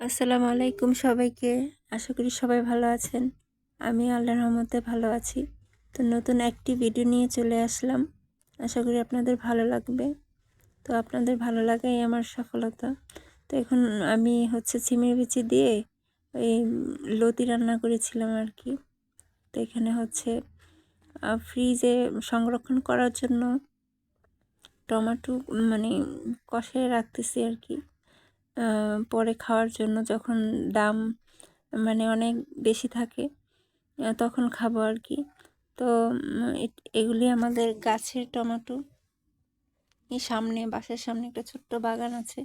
আসসালামু আলাইকুম সবাইকে। আশা করি সবাই ভালো আছেন। আমি আল্লাহর রহমতে ভালো আছি। তো নতুন একটি ভিডিও নিয়ে চলে আসলাম। আশা করি আপনাদের ভালো লাগবে। তো আপনাদের ভালো লাগাই আমার সফলতা। তো এখন আমি হচ্ছে চিমের বিচি দিয়ে ওই লতি রান্না করেছিলাম আর কি তো এখানে হচ্ছে ফ্রিজে সংরক্ষণ করার জন্য টমেটো মানে কষায় রাখতেছি আর কি পরে খাওয়ার জন্য যখন দাম মানে অনেক বেশি থাকে তখন খাব আর কি। তো এগুলি আমাদের গাছের টমেটো। এই সামনে, বাসার সামনে একটা ছোট্ট বাগান আছে,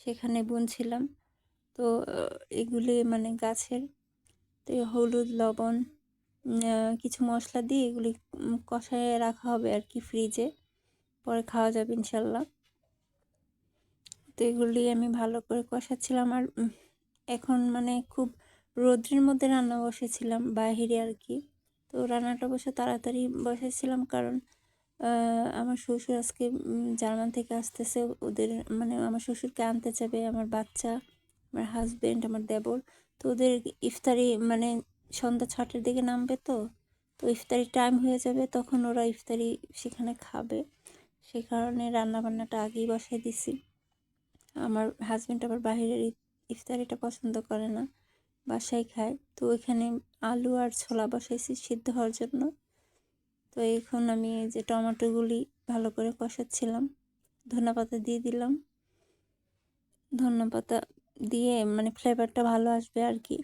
সেখানে বুনছিলাম। তো এগুলি মানে গাছের, তো হলুদ, লবণ কিছু মশলা দিয়ে এগুলি কষায় রাখা হবে আর কি ফ্রিজে। পরে খাওয়া যাবে ইনশাল্লাহ। তো এগুলি আমি ভালো করে কষাচ্ছিলাম আর এখন মানে খুব রোদ্রের মধ্যে রান্না বসেছিলাম বাহিরে আর কি। তো রান্নাটা বসে তাড়াতাড়ি বসেছিলাম কারণ আমার শ্বশুর আজকে জার্মান থেকে আসতেছে। ওদের মানে আমার শ্বশুরকে আনতে যাবে, আমার বাচ্চা, আমার হাজব্যান্ড আমার দেবর। তো ওদের ইফতারি মানে সন্ধ্যা ছটার দিকে নামবে তো তো ইফতারি টাইম হয়ে যাবে, তখন ওরা ইফতারি সেখানে খাবে। সে কারণে রান্না বান্নাটা আগেই বসাই দিছি। আমার হাজব্যান্ড আবার বাহিরের ইফতারিটা পছন্দ করে না, বাসায় খায়। তো ওইখানে আলু আর ছোলা বসাইছি সিদ্ধ হওয়ার জন্য। তো এখন আমি এই যে টমেটোগুলি ভালো করে কষাচ্ছিলাম ধনে পাতা দিয়ে দিলাম। ধনে পাতা দিয়ে মানে ফ্লেভারটা ভালো আসবে আর কি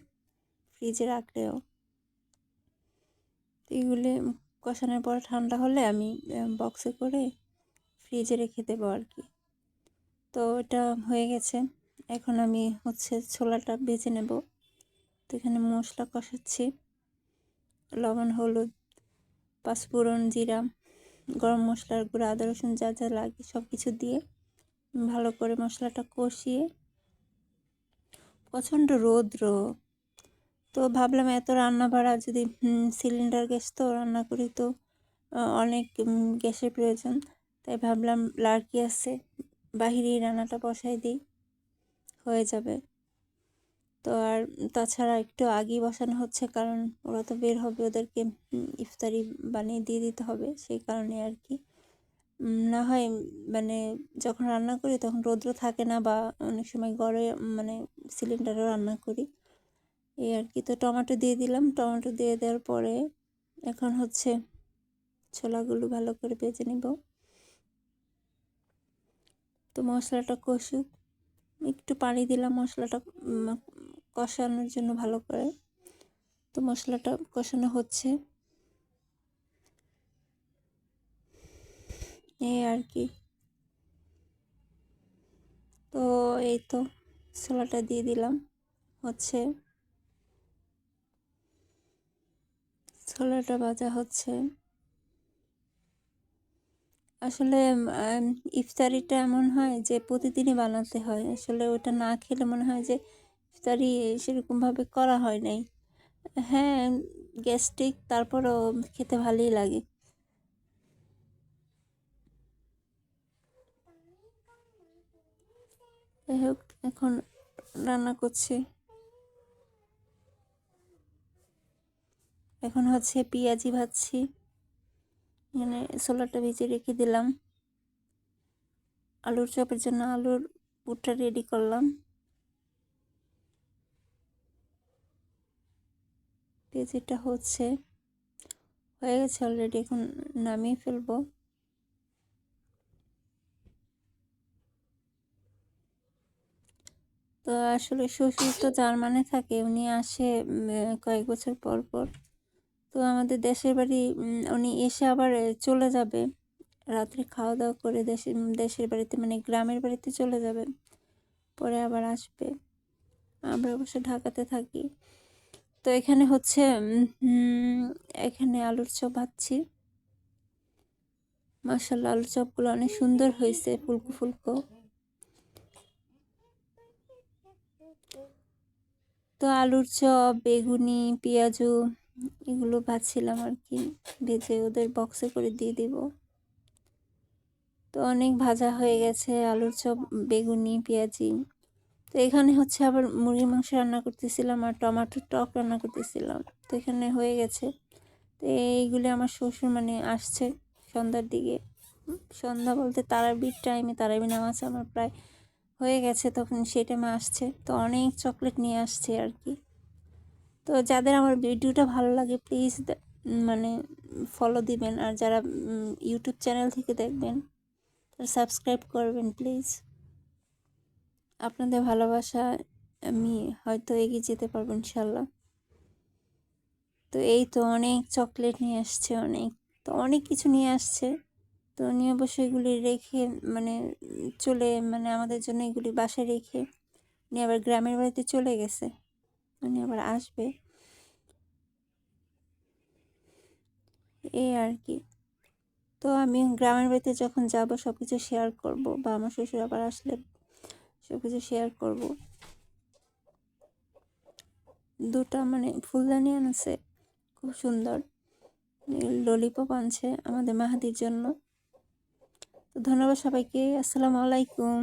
ফ্রিজে রাখলেও। এগুলি কষানোর পর ঠান্ডা হলে আমি বক্সে করে ফ্রিজে রেখে দেবো আর কি। তো এটা হয়ে গেছে। এখন আমি হচ্ছে ছোলাটা বেছে নেব। তো এখানে মশলা কষাচ্ছি। লবণ, হলুদ, পাঁচফোড়ন, জিরা, গরম মশলার গুঁড়া, আদা, রসুন, যা যা লাগে সব কিছু দিয়ে ভালো করে মশলাটা কষিয়ে প্রচণ্ড রৌদ্র। তো ভাবলাম এত রান্না ভাড়া যদি সিলিন্ডার গ্যাস তো রান্না করি তো অনেক গ্যাসের প্রয়োজন। তাই ভাবলাম লাড়কি আছে বাহিরেই রান্নাটা বসাই দিই, হয়ে যাবে। তো আর তাছাড়া একটু আগেই বসানো হচ্ছে, কারণ ওরা তো বের হবে, ওদেরকে ইফতারি বানিয়ে দিয়ে দিতে হবে, সেই কারণে আর কি। না হয় মানে যখন রান্না করি তখন রৌদ্র থাকে না বা অনেক সময় গড়ে মানে সিলিন্ডারও রান্না করি, এই আর কি। তো টমেটো দিয়ে দিলাম, টমেটো দিয়ে দেওয়ার পরে এখন হচ্ছে ছোলাগুলো ভালো করে ভেজে নেব। তো মশলাটা কষুক। একটু পানি দিলাম মশলাটা কষানোর জন্য ভালো করে। তো মশলাটা কষানো হচ্ছে। এই আর কি। তো এই তো ছোলাটা দিয়ে দিলাম, হচ্ছে। ছোলাটা ভাজা হচ্ছে। আসলে ইফতারিটা এমন হয় যে প্রতিদিনই বানাতে হয়। আসলে ওটা না খেলে মনে হয় যে ইফতারি সেরকমভাবে করা হয় নাই। হ্যাঁ গ্যাস্ট্রিক, তারপরও খেতে ভালোই লাগে। যাই হোক, এখন রান্না করছি। এখন হচ্ছে পেঁয়াজি ভাজছি। এখানে ছোলাটা ভিজে রেখে দিলাম। আলুর চপের জন্য আলুর পুরটা রেডি করলাম। পেঁয়াজিটা হচ্ছে, হয়ে গেছে অলরেডি এখন নামিয়ে ফেলব। তো আসলে শ্বশুর তো জার্মানে থাকে, উনি আসে কয়েক বছর পর পর। তো আমাদের দেশের বাড়ি উনি এসে আবার চলে যাবে। রাত্রে খাওয়া দাওয়া করে দেশের দেশের বাড়িতে মানে গ্রামের বাড়িতে চলে যাবে। পরে আবার আসবে। আমরা অবশ্য ঢাকাতে থাকি। তো এখানে হচ্ছে এখানে আলুর চপ ভাজছি। মাসাল্লাহ আলুর চপগুলো অনেক সুন্দর হয়েছে, ফুলকো ফুলকো। তো আলুর চপ, বেগুনি, পেঁয়াজু এগুলো ভাজছিলাম আর কি, ভেজে ওদের বক্সে করে দিয়ে দিব। তো অনেক ভাজা হয়ে গেছে, আলুর চপ, বেগুনি, পেঁয়াজি। তো এখানে হচ্ছে আবার মুরগির মাংস রান্না করতেছিলাম আর টমেটোর টক রান্না করতেছিলাম। তো এখানে হয়ে গেছে। তো এইগুলি আমার শ্বশুর মানে আসছে সন্ধ্যার দিকে। সন্ধ্যা বলতে তারাবির টাইমে তারাবি নামাজ আমার প্রায় হয়ে গেছে, তখন সেই টাইমে আসছে। তো অনেক চকলেট নিয়ে আসছে আর কি। তো যাদের আমার ভিডিওটা ভালো লাগে প্লিজ মানে ফলো দিবেন। আর যারা ইউটিউব চ্যানেল থেকে দেখবেন, তারা সাবস্ক্রাইব করবেন প্লিজ আপনাদের ভালোবাসা, আমি হয়তো এগিয়ে যেতে পারব ইনশাল্লাহ তো এই তো অনেক চকলেট নিয়ে আসছে, অনেক, তো অনেক কিছু নিয়ে আসছে। তো উনি অবশ্যই এগুলি রেখে মানে চলে মানে আমাদের জন্য এগুলি বাসায় রেখে নিয়ে আবার গ্রামের বাড়িতে চলে গেছে। উনি আবার আসবে। এই আর কি। তো আমি গ্রামের বাড়িতে যখন যাব সব কিছু শেয়ার করব বা আমার শ্বশুর আবার আসলে সব কিছু শেয়ার করব। দুটা মানে ফুলদানি আনছে, খুব সুন্দর। ললিপপ আনছে আমাদের মাহাদির জন্য। তো ধন্যবাদ সবাইকে, আসসালামু আলাইকুম।